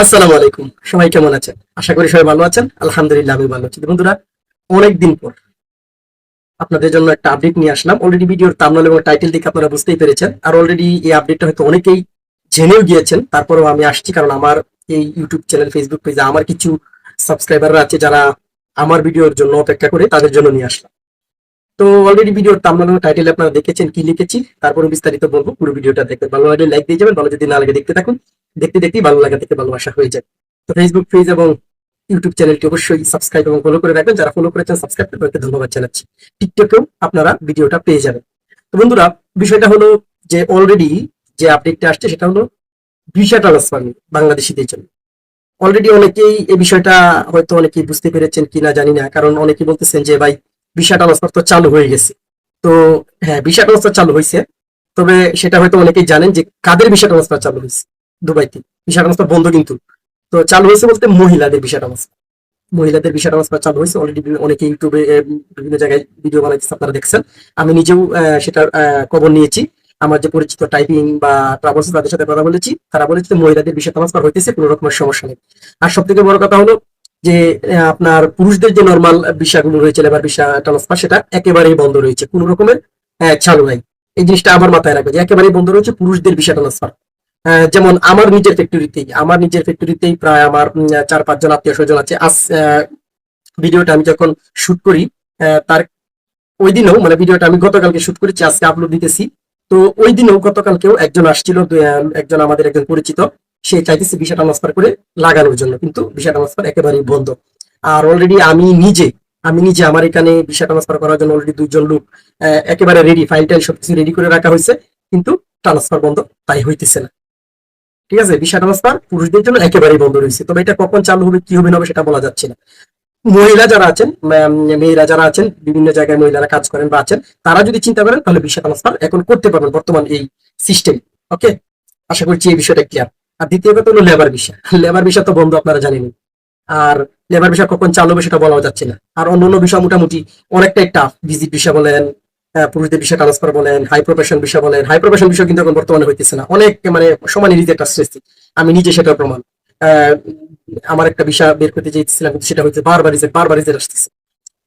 আসসালামু আলাইকুম। সবাই কেমন আছেন? আশা করি সবাই ভালো আছেন। আলহামদুলিল্লাহ আমি ভালো আছি। বন্ধুরা, অনেকদিন পর আপনাদের জন্য একটা আপডেট নিয়ে আসলাম। অলরেডি ভিডিওর তামনাল এবং টাইটেল দেখে আপনারা বুঝতেই পেরেছেন। আর অলরেডি এই আপডেটটা হয়তো অনেকেই জেনেও গিয়েছেন। তারপরেও আমি আসছি, কারণ আমার এই ইউটিউব চ্যানেল ফেসবুক পেজে আমার কিছু সাবস্ক্রাইবাররা আছে যারা আমার ভিডিওর জন্য অপেক্ষা করে, তাদের জন্য নিয়ে আসলাম। তো অলরেডি ভিডিওর তামনাল এবং টাইটেল আপনারা দেখেছেন, কি লিখেছি তারপরে বিস্তারিত বলব। পুরো ভিডিওটা দেখতে ভালো লাগলে লাইক দিয়ে যাবেন, ভালো যদি না লাগে দেখতে থাকুন। দেখতে দেখতেই ভালো লাগা থেকে ভালোবাসা হয়ে যায়। তো ফেসবুক পেজ এবং ইউটিউব চ্যানেলটি অবশ্যই সাবস্ক্রাইব এবং ফলো করে রাখবেন। যারা ফলো করেছেন সাবস্ক্রাইব তাদেরকে ধন্যবাদ জানাচ্ছি। টিকটকেও আপনারা ভিডিওটা পেয়ে যাবেন। তো বন্ধুরা, বিষয়টা হলো যে অলরেডি যে আপডেটটা আসছে, সেটা হলো ভিসা ট্রান্সফার বাংলাদেশিদের জন্য। অলরেডি অনেকেই এই বিষয়টা হয়তো অনেকেই বুঝতে পেরেছেন কিনা জানি না, কারণ অনেকেই বলতেছেন যে, ভাই, ভিসা ট্রান্সফার তো চালু হয়ে গেছে। তো হ্যাঁ ভিসা ট্রান্সফার চালু হয়েছে। তবে সেটা হয়তো অনেকেই জানেন যে, কাদের ভিসা ট্রান্সফার চালু হয়েছে? দুবাইতে। ভিসা ট্রান্সফার বন্ধ কিন্তু। তো চালু হয়েছে বলতে মহিলাদের ভিসা ট্রান্সফার মহিলাদের ভিসা ট্রান্সফার চালু হয়েছে। অলরেডি অনেকে ইউটিউবে বিভিন্ন জায়গায় ভিডিও বানাইতেছে, আপনারা দেখছেন। আমি নিজেও সেটার খবর নিয়েছি। আমার যে পরিচিত টাইপিং বা ট্রাভেলস তাদের সাথে কথা বলেছি। তারা বলেছে মহিলাদের ভিসা ট্রান্সফার হইতেছে, কোনো রকমের সমস্যা নেই। আর সব থেকে বড় কথা হলো যে আপনার পুরুষদের যে নর্মাল ভিসাগুলো রয়েছে লেবার ভিসা ট্রান্সফার, সেটা একেবারেই বন্ধ রয়েছে। কোনো রকমের চালু নাই। এই জিনিসটা আমার মাথায় রাখবে যে, একেবারেই বন্ধ রয়েছে পুরুষদের ভিসা ট্রান্সফার। যেমন আমার নিজের ফ্যাক্টরিতেই আমার নিজের ফ্যাক্টরিতেই প্রায় আমার চার, পাঁচজন আত্মীয় স্বজন আছে। আজ ভিডিওটা আমি যখন শুট করি তার ওই দিনও মানে ভিডিওটা আমি গতকালকে শুট করেছি, আজকে আপলোড দিতেছি। তো ওই দিনও গতকালকেও একজন আসছিল একজন আমাদের একজন পরিচিত। সে চাইতেছে ভিসা ট্রান্সফার করে লাগানোর জন্য, কিন্তু ভিসা ট্রান্সফার একেবারেই বন্ধ। আর অলরেডি আমি নিজে আমি নিজে আমার এখানে ভিসা ট্রান্সফার করার জন্য অলরেডি দুইজন লোক একেবারে রেডি ফাইল টাইল সবকিছু রেডি করে রাখা হয়েছে, কিন্তু ট্রান্সফার বন্ধ, তাই হইতেছে না। ঠিক আছে? ভিসা ট্রান্সফার পুরুষদের জন্য একেবারেই বন্ধ রয়েছে। তবে এটা কখন চালু হবে, কি হবে না হবে সেটা বলা যাচ্ছে না। মহিলা যারা আছেন মেয়েরা যারা আছেন, বিভিন্ন জায়গায় মহিলারা কাজ করেন বা আছেন, তারা যদি চিন্তা করেন, তাহলে ভিসা ট্রান্সফার এখন করতে পারবেন বর্তমান এই সিস্টেম ওকে আশা করছি এই বিষয়টা ক্লিয়ার আর দ্বিতীয় কথা হলো লেবার ভিসা লেবার ভিসা তো বন্ধ, আপনারা জানেন। আর লেবার ভিসা কখন চালু হবে সেটা বলা যাচ্ছে না। আর অন্য অন্য বিষয় মোটামুটি অনেকটাই টাফ ভিজিট ভিসা বলেন পুরুষদের ভিসা ট্রান্সফার বলেন হাই প্রফেশন বিষয় বলেন হাই প্রফেশন বিষয় কিন্তু এখন বর্তমানে হইতেছে না। অনেক মানে সমানে রিজেক্ট আসতেছে আমি নিজে সেটা প্রমাণ। আমার একটা ভিসা বের করতে চেয়েছিলাম কিন্তু সেটা হচ্ছে বারবার রিজেক্ট বারবার রিজেক্ট আসতেছে।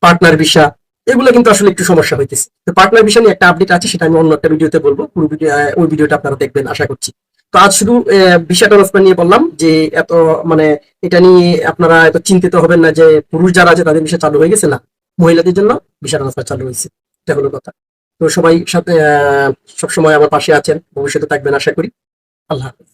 পার্টনার ভিসা এগুলো কিন্তু আসলে একটু সমস্যা হইতেছে। তো পার্টনার ভিসা নিয়ে একটা আপডেট আছে, সেটা আমি অন্য একটা ভিডিওতে বলব। পুরো ভিডিও ওই ভিডিওটা আপনারা দেখবেন, আশা করছি। তো আজ শুধু ভিসা ট্রান্সফার নিয়ে বললাম, যে এত মানে এটা নিয়ে আপনারা এত চিন্তিত হবেন না যে পুরুষ যারা আছে তাদের বিষয় চালু হয়ে গেছে না? মহিলাদের জন্য ভিসা ট্রান্সফার চালু হয়েছে। এটা হলো কথা। তো সবাই সাথে সবসময় আমার পাশে আছেন। ভবিষ্যতে থাকবেন, আশা করি। আল্লাহ হাফেজ।